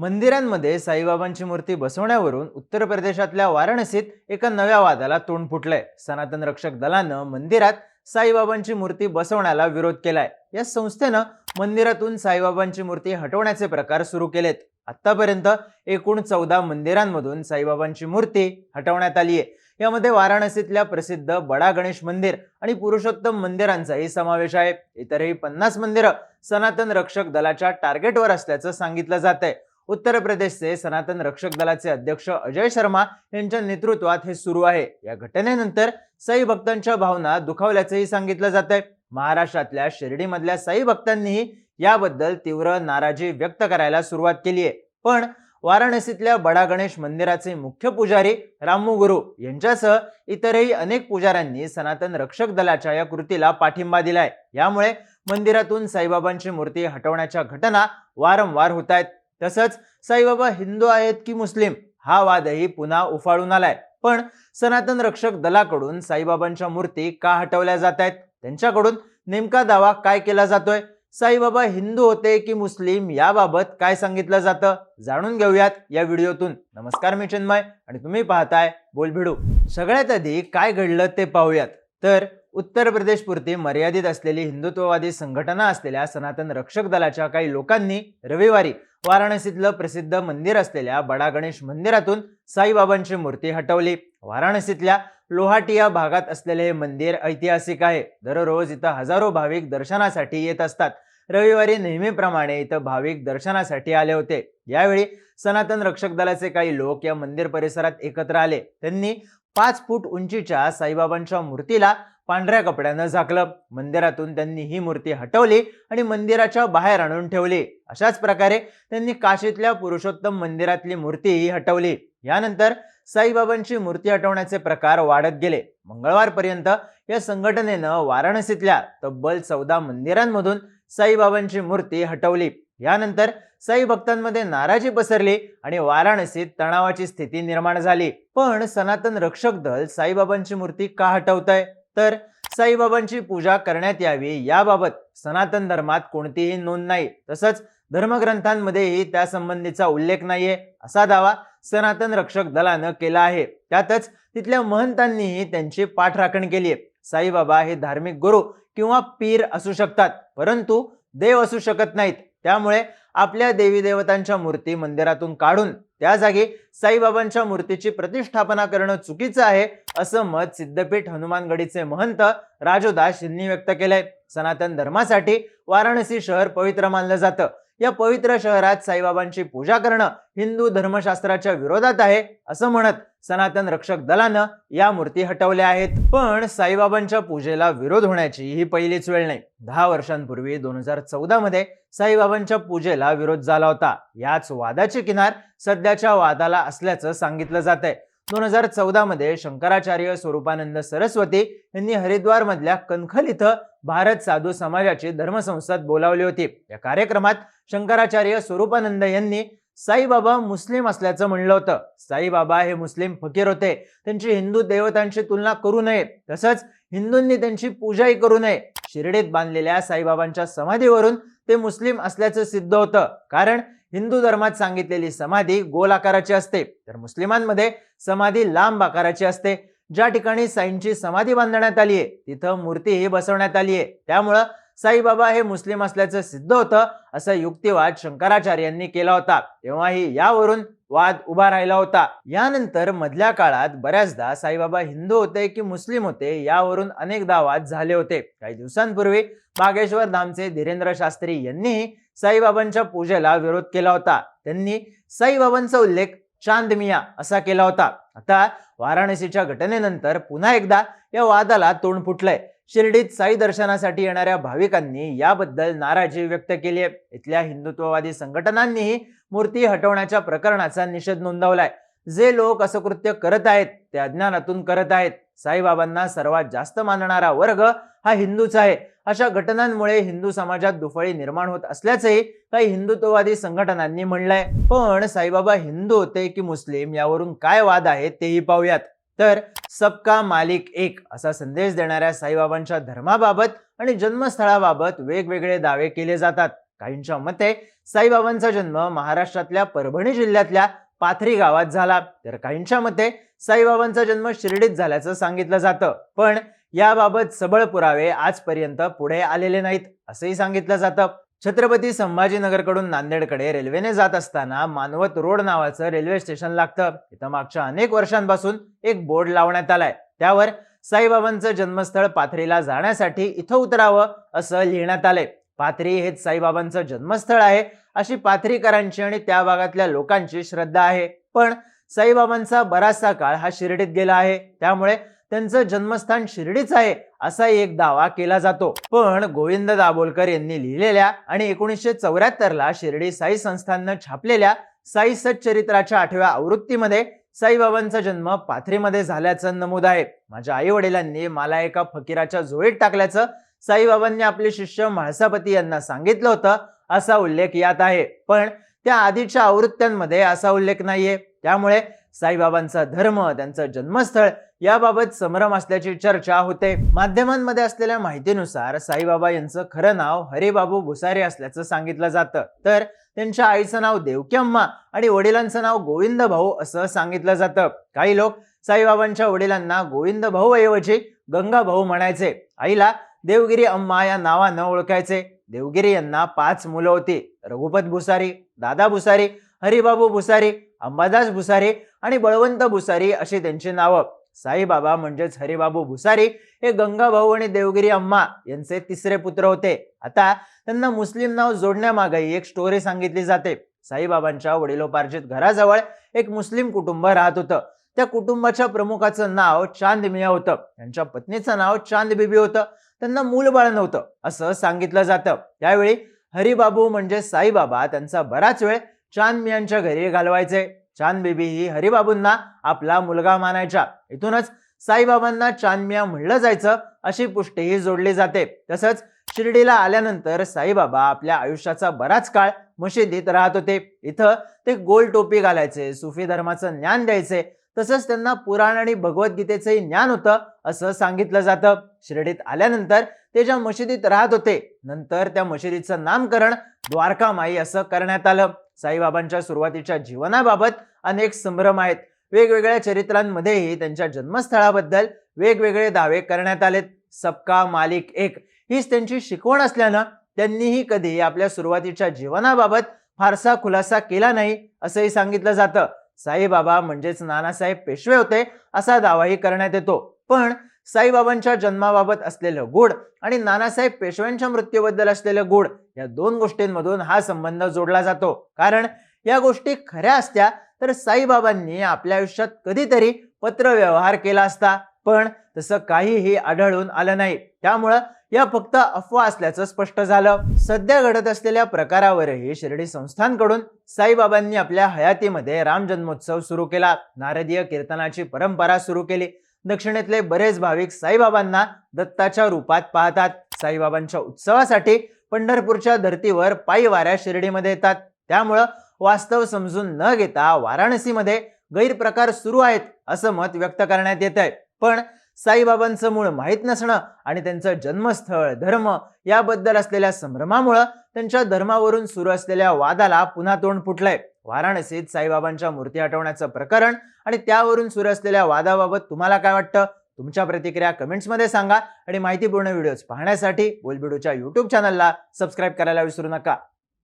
मंदिरांमध्ये साईबाबांची मूर्ती बसवण्यावरून उत्तर प्रदेशातल्या वाराणसीत एका नव्या वादाला तोंड फुटलंय. सनातन रक्षक दलानं मंदिरात साईबाबांची मूर्ती बसवण्याला विरोध केलाय. या संस्थेनं मंदिरातून साईबाबांची मूर्ती हटवण्याचे प्रकार सुरू केलेत. आतापर्यंत एकूण चौदा मंदिरांमधून साईबाबांची मूर्ती हटवण्यात आली आहे यामध्ये वाराणसीतल्या प्रसिद्ध बडा गणेश मंदिर आणि पुरुषोत्तम मंदिरांचाही समावेश आहे. इतरही पन्नास मंदिरं सनातन रक्षक दलाच्या टार्गेटवर असल्याचं सांगितलं जात आहे उत्तर प्रदेशचे सनातन रक्षक दलाचे अध्यक्ष अजय शर्मा यांच्या नेतृत्वात हे सुरू आहे. या घटनेनंतर साई भक्तांच्या भावना दुखावल्याचंही सांगितलं जात आहे महाराष्ट्रातल्या शिर्डीमधल्या साई भक्तांनीही याबद्दल तीव्र नाराजी व्यक्त करायला सुरुवात केली आहे. पण वाराणसीतल्या बडा गणेश मंदिराचे मुख्य पुजारी रामू गुरु यांच्यासह इतरही अनेक पुजाऱ्यांनी सनातन रक्षक दलाच्या या कृतीला पाठिंबा दिलाय. यामुळे मंदिरातून साईबाबांची मूर्ती हटवण्याच्या घटना वारंवार होत आहेत तसंच साईबाबा हिंदू आहेत की मुस्लिम हा वादही पुन्हा उफाळून आलाय. पण सनातन रक्षक दलाकडून साईबाबांच्या मूर्ती का हटवल्या जात आहेत? त्यांच्याकडून नेमका दावा काय केला जातोय? साईबाबा हिंदू होते की मुस्लिम याबाबत काय सांगितलं जातं? जाणून घेऊयात या व्हिडिओतून. नमस्कार मी चिन्मय आणि तुम्ही पाहताय बोलभिडू. सगळ्यात आधी काय घडलं ते पाहूयात. तर उत्तर प्रदेशपुरती मर्यादित असलेली हिंदुत्ववादी संघटना असलेल्या सनातन रक्षक दलाच्या काही लोकांनी रविवारी वाराणसीतलं प्रसिद्ध मंदिर असलेल्या बडा गणेश मंदिरातून साईबाबांची मूर्ती हटवली. वाराणसीतल्या लोहाटिया भागात असलेले हे मंदिर ऐतिहासिक आहे. दररोज इथं हजारो भाविक दर्शनासाठी येत असतात. रविवारी नेहमीप्रमाणे इथं भाविक दर्शनासाठी आले होते. यावेळी सनातन रक्षक दलाचे काही लोक या मंदिर परिसरात एकत्र आले. त्यांनी पाच फूट उंचीच्या साईबाबांच्या मूर्तीला पांढऱ्या कपड्यानं झाकलं. मंदिरातून त्यांनी ही मूर्ती हटवली आणि मंदिराच्या बाहेर आणून ठेवली. अशाच प्रकारे त्यांनी काशीतल्या पुरुषोत्तम मंदिरातली मूर्तीही हटवली. यानंतर साईबाबांची मूर्ती हटवण्याचे प्रकार वाढत गेले. मंगळवारपर्यंत या संघटनेनं वाराणसीतल्या तब्बल चौदा मंदिरांमधून साईबाबांची मूर्ती हटवली. यानंतर साई भक्तांमध्ये नाराजी पसरली आणि वाराणसीत तणावाची स्थिती निर्माण झाली. पण सनातन रक्षक दल साईबाबांची मूर्ती का हटवत आहे तर साईबाबांची पूजा करण्यात यावी. याबाबत सनातन धर्मात कोणतीही नोंद नाही. तसंच धर्मग्रंथांमध्येही त्या संबंधीचा उल्लेख नाहीये असा दावा सनातन रक्षक दलानं केला आहे. त्यातच तिथल्या महंतांनीही त्यांची पाठराखण केली आहे साईबाबा हे धार्मिक गुरु किंवा पीर असू शकतात परंतु देव असू शकत नाहीत. त्यामुळे आपल्या देवी देवतांच्या मूर्ती मंदिरातून काढून त्या जागी साईबाबांच्या मूर्तीची प्रतिष्ठापना करणं चुकीचं आहे असं मत सिद्धपीठ हनुमानगडीचे महंत राजोदास यांनी व्यक्त केलंय. सनातन धर्मासाठी वाराणसी शहर पवित्र मानलं जातं. या पवित्र शहरात साईबाबांची पूजा करणं हिंदू धर्मशास्त्राच्या विरोधात आहे असं म्हणत सनातन रक्षक दलानं या मूर्ती हटवल्या आहेत. पण साईबाबांच्या पूजेला विरोध होण्याची ही पहिलीच वेळ नाही. दहा वर्षांपूर्वी दोन हजार चौदा मध्ये साईबाबांच्या पूजेला विरोध झाला होता. याच वादाची किनार सध्याच्या वादाला असल्याचं सांगितलं जात आहे दोन हजार चौदा मध्ये शंकराचार्य स्वरूपानंद सरस्वती यांनी हरिद्वार मधल्या कनखल इथं भारत साधू समाजाची धर्मसंस्थात बोलावली होती. या कार्यक्रमात शंकराचार्य स्वरूपानंद यांनी साईबाबा मुस्लिम असल्याचं म्हणलं होतं. साईबाबा हे मुस्लिम फकीर होते. त्यांची हिंदू देवतांची तुलना करू नये. तसंच हिंदूंनी त्यांची पूजाही करू नये. शिर्डीत बांधलेल्या साईबाबांच्या समाधीवरून ते मुस्लिम असल्याचं सिद्ध होतं. कारण हिंदू धर्मात सांगितलेली समाधी गोल आकाराची असते. तर मुस्लिमांमध्ये समाधी लांब आकाराची असते. ज्या ठिकाणी साईंची समाधी बांधण्यात आली आहे तिथं मूर्तीही बसवण्यात आली आहे त्यामुळं साईबाबा हे मुस्लिम असल्याचं सिद्ध होतं असा युक्तिवाद शंकराचार्यांनी केला होता. तेव्हाही यावरून वाद उभा राहिला होता. यानंतर मधल्या काळात बऱ्याचदा साईबाबा हिंदू होते की मुस्लिम होते यावरून अनेकदा वाद झाले होते. काही दिवसांपूर्वी बागेश्वर धामचे धीरेंद्र शास्त्री यांनीही साईबाबांच्या पूजेला विरोध केला होता. त्यांनी साईबाबांचा उल्लेख चांदमिया असा केला होता. आता वाराणसीच्या घटनेनंतर पुन्हा एकदा या वादाला तोंड फुटलंय. शिर्डीत साई दर्शनासाठी येणाऱ्या भाविकांनी याबद्दल नाराजी व्यक्त केली आहे. इथल्या हिंदुत्ववादी संघटनांनीही मूर्ती हटवण्याच्या प्रकरणाचा निषेध नोंदवलाय. जे लोक असं कृत्य करत आहेत ते अज्ञानातून करत आहेत. साईबाबांना सर्वात जास्त मानणारा वर्ग हा हिंदूच आहे. अशा घटनांमुळे हिंदू समाजात दुफळी निर्माण होत असल्याचंही काही हिंदुत्ववादी संघटनांनी म्हणलंय. पण साईबाबा हिंदू होते की मुस्लिम यावरून काय वाद आहेत तेही पाहूयात. तर सबका मालिक एक असा संदेश देणाऱ्या साईबाबांच्या धर्माबाबत आणि जन्मस्थळाबाबत वेगवेगळे दावे केले जातात. काहींच्या मते साईबाबांचा जन्म महाराष्ट्रातल्या परभणी जिल्ह्यातल्या पाथरी गावात झाला. तर काहींच्या मते साईबाबांचा जन्म शिर्डीत झाल्याचं सांगितलं जातं. पण याबाबत सबळ पुरावे आजपर्यंत पुढे आलेले नाहीत असंही सांगितलं जातं. छत्रपती संभाजीनगरकडून नांदेडकडे रेल्वेने जात असताना मानवत रोड नावाचं रेल्वे स्टेशन लागतं. इथं मागच्या अनेक वर्षांपासून एक बोर्ड लावण्यात आलाय. त्यावर साईबाबांचं जन्मस्थळ पाथरीला जाण्यासाठी इथं उतरावं असं लिहिण्यात आलंय. पाथरी हेच साईबाबांचं जन्मस्थळ आहे. अशी पाथरीकरांची आणि त्या भागातल्या लोकांची श्रद्धा आहे. पण साईबाबांचा बराचसा काळ हा शिर्डीत गेला आहे. त्यामुळे त्यांचं जन्मस्थान शिर्डीच आहे असा एक दावा केला जातो. पण गोविंद दाभोलकर यांनी लिहिलेल्या आणि एकोणीसशे चौऱ्याहत्तरला शिर्डी साई संस्थाननं छापलेल्या साई सच्चरित्राच्या आठव्या आवृत्तीमध्ये साईबाबांचा जन्म पाथरीमध्ये झाल्याचं नमूद आहे. माझ्या आई वडिलांनी मला एका फकीराच्या झोळीत टाकल्याचं साईबाबांनी आपले शिष्य म्हाळसापती यांना सांगितलं होतं असा उल्लेख यात आहे. पण त्या आधीच्या आवृत्त्यांमध्ये असा उल्लेख नाहीये. त्यामुळे साईबाबांचा धर्म त्यांचं जन्मस्थळ याबाबत संभ्रम असल्याची चर्चा होते. माध्यमांमध्ये असलेल्या माहितीनुसार साईबाबा यांचं खरं नाव हरिबाबू भुसारे असल्याचं सांगितलं जातं. तर त्यांच्या आईचं नाव देवकी अम्मा आणि वडिलांचं नाव गोविंद भाऊ असं सांगितलं जातं. काही लोक साईबाबांच्या वडिलांना गोविंद भाऊ ऐवजी गंगा भाऊ म्हणायचे. आईला देवगिरी अम्मा या नावानं ओळखायचे. देवगिरी यांना पाच मुलं होती. रघुपत भुसारी दादा भुसारी हरिबाबू भुसारी अंबादास भुसारी आणि बळवंत भुसारी अशी त्यांची नावं. साईबाबा म्हणजेच हरिबाबू भुसारी हे गंगाभाऊ आणि देवगिरी अम्मा यांचे तिसरे पुत्र होते. आता त्यांना मुस्लिम नाव जोडण्यामागे एक स्टोरी सांगितली जाते. साईबाबांच्या वडिलोपार्जित घराजवळ एक मुस्लिम कुटुंब राहत होतं. त्या कुटुंबाच्या प्रमुखाचं नाव चांद मिया होतं. त्यांच्या पत्नीचं नाव चांद बिबी होतं. त्यांना मूल बाळ नव्हतं असं सांगितलं जातं. त्यावेळी हरिबाबू म्हणजे साईबाबा त्यांचा बराच वेळ चांद मियांच्या घरी घालवायचे. चांद बेबी ही हरिबाबूंना आपला मुलगा मानायच्या इथूनच साईबाबांना चांदमिया म्हणलं जायचं अशी पुष्टीही जोडली जाते. तसंच शिर्डीला आल्यानंतर साईबाबा आपल्या आयुष्याचा बराच काळ मशिदीत राहत होते. इथं ते गोल टोपी घालायचे सुफी धर्माचं ज्ञान द्यायचे. तसंच त्यांना पुराण आणि भगवद्गीतेचंही ज्ञान होतं असं सांगितलं जातं. शिर्डीत आल्यानंतर ते ज्या मशिदीत राहत होते नंतर त्या मशिदीचं नामकरण द्वारकामाई असं करण्यात आलं. साईबाबांच्या सुरुवातीच्या जीवनाबाबत अनेक संभ्रम आहेत. वेगवेगळ्या चरित्रांमध्येही त्यांच्या जन्मस्थळाबद्दल वेगवेगळे दावे करण्यात आलेत. सबका मालिक एक हीच त्यांची शिकवण असल्यानं त्यांनीही कधी आपल्या सुरुवातीच्या जीवनाबाबत फारसा खुलासा केला नाही असंही सांगितलं जातं. साईबाबा म्हणजेच नानासाहेब पेशवे होते असा दावाही करण्यात येतो. पण साईबाबांच्या जन्माबाबत असलेलं गुढ आणि नानासाहेब पेशव्यांच्या मृत्यूबद्दल असलेलं गुढ या दोन गोष्टींमधून हा संबंध जोडला जातो. कारण या गोष्टी खऱ्या असत्या तर साईबाबांनी आपल्या आयुष्यात कधीतरी पत्रव्यवहार केला असता. पण तसं काहीही आढळून आलं नाही. त्यामुळं या फक्त अफवा असल्याचं स्पष्ट झालं. सध्या घडत असलेल्या प्रकारावरही शिर्डी संस्थांकडून साईबाबांनी आपल्या हयातीमध्ये राम जन्मोत्सव सुरू केला. नारदीय कीर्तनाची परंपरा सुरू केली. दक्षिणेतले बरेच भाविक साईबाबांना दत्ताच्या रूपात पाहतात. साईबाबांच्या उत्सवासाठी पंढरपूरच्या धर्तीवर पायी वाऱ्या शिर्डीमध्ये येतात. त्यामुळं वास्तव समजून न घेता वाराणसीमध्ये गैरप्रकार सुरू आहेत असं मत व्यक्त करण्यात येत आहे पण साईबाबांचं मूळ माहीत नसणं आणि त्यांचं जन्मस्थळ धर्म याबद्दल असलेल्या संभ्रमामुळं त्यांच्या धर्मावरून सुरू असलेल्या वादाला पुन्हा तोंड फुटलंय. वाराणसीत साईबाबांच्या मूर्ती हटवण्याचं प्रकरण आणि त्यावरून सुरू असलेल्या वादाबाबत तुम्हाला काय वाटतं? तुमच्या प्रतिक्रिया कमेंट्समध्ये सांगा आणि माहितीपूर्ण व्हिडिओज पाहण्यासाठी बोलबिडूच्या यूट्यूब चॅनलला सबस्क्राईब करायला विसरू नका.